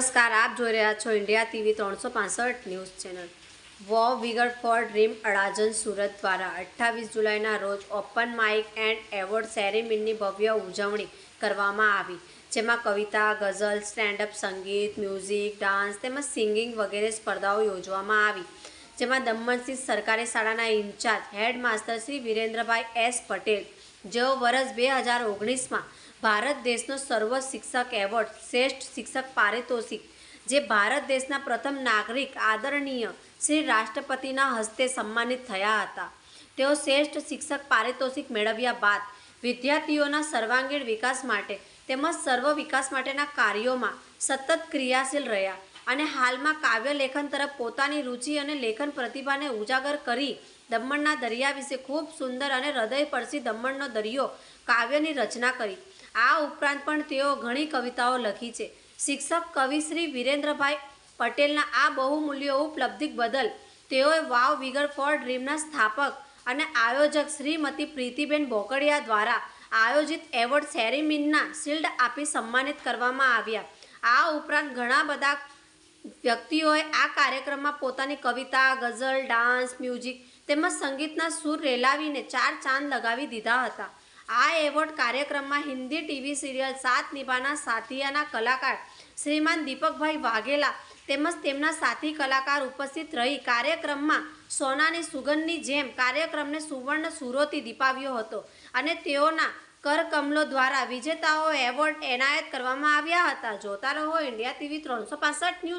નમસ્કાર, આપ જોઈ રહ્યા છો ઇન્ડિયા ટીવી ત્રણસો પાસઠ ન્યૂઝ ચેનલ. વો vigour for dream Adajan Surat દ્વારા અઠ્ઠાવીસ જુલાઈના રોજ ઓપન માઇક એન્ડ એવોર્ડ સેરેમનીની ભવ્ય ઉજવણી કરવામાં આવી, જેમાં કવિતા, ગઝલ, સ્ટેન્ડઅપ સંગીત, મ્યુઝિક, ડાન્સ તેમજ સિંગિંગ વગેરે સ્પર્ધાઓ યોજવામાં આવી. જેમાં દમણ સરકારી શાળાના incharge head master Shri Virendrabhai S Patel, જેઓ વર્ષ બે હજાર ઓગણીસમાં ભારત દેશનો સર્વ શિક્ષક એવોર્ડ, શ્રેષ્ઠ શિક્ષક પારિતોષિક, જે ભારત દેશના પ્રથમ નાગરિક આદરણીય શ્રી રાષ્ટ્રપતિના હસ્તે સન્માનિત થયા હતા. તેઓ શ્રેષ્ઠ શિક્ષક પારિતોષિક મેળવ્યા બાદ વિદ્યાર્થીઓના સર્વાંગીણ વિકાસ માટે તેમજ સર્વ વિકાસ માટેના કાર્યોમાં સતત ક્રિયાશીલ રહ્યા. અને હાલમાં કાવ્ય લેખન તરફ પોતાની રુચિ અને લેખન પ્રતિભાને ઉજાગર કરી દમણના દરિયા વિશે ખૂબ સુંદર અને હૃદયસ્પર્શી દમણનો દરિયો કાવ્યની રચના કરી. આ ઉપરાંત પણ તેઓ ઘણી કવિતાઓ લખી છે. શિક્ષક કવિ શ્રી વિરેન્દ્રભાઈ પટેલના આ બહુમૂલ્ય ઉપલબ્ધિ બદલ તેઓએ વાવ વિગર ફોર ડ્રીમના સ્થાપક અને આયોજક શ્રીમતી પ્રીતિબેન બોકડિયા દ્વારા આયોજિત એવોર્ડ સેરેમનીના શિલ્ડ આપી સન્માનિત કરવામાં આવ્યા. આ ઉપરાંત ઘણા બધા વ્યક્તિઓએ આ કાર્યક્રમમાં પોતાની કવિતા, ગઝલ, ડાન્સ, મ્યુઝિક તેમજ સંગીતના સૂર રેલાવીને ચાર ચાંદ લગાવી દીધા હતા. આ એવોર્ડ કાર્યક્રમમાં હિન્દી ટીવી સિરિયલ સાત નિભાના સાથિયાના કલાકાર શ્રીમાન દીપકભાઈ વાઘેલા તેમજ તેમના સાથી કલાકાર ઉપસ્થિત રહી કાર્યક્રમમાં સોનાની સુગંધની જેમ કાર્યક્રમને સુવર્ણ સુરોથી દીપાવ્યો હતો અને તેઓના કરકમલો દ્વારા વિજેતાઓ એવોર્ડ એનાયત કરવામાં આવ્યા હતા. જોતા રહો ઇન્ડિયા ટીવી ત્રણસો પાસઠ ન્યૂઝ.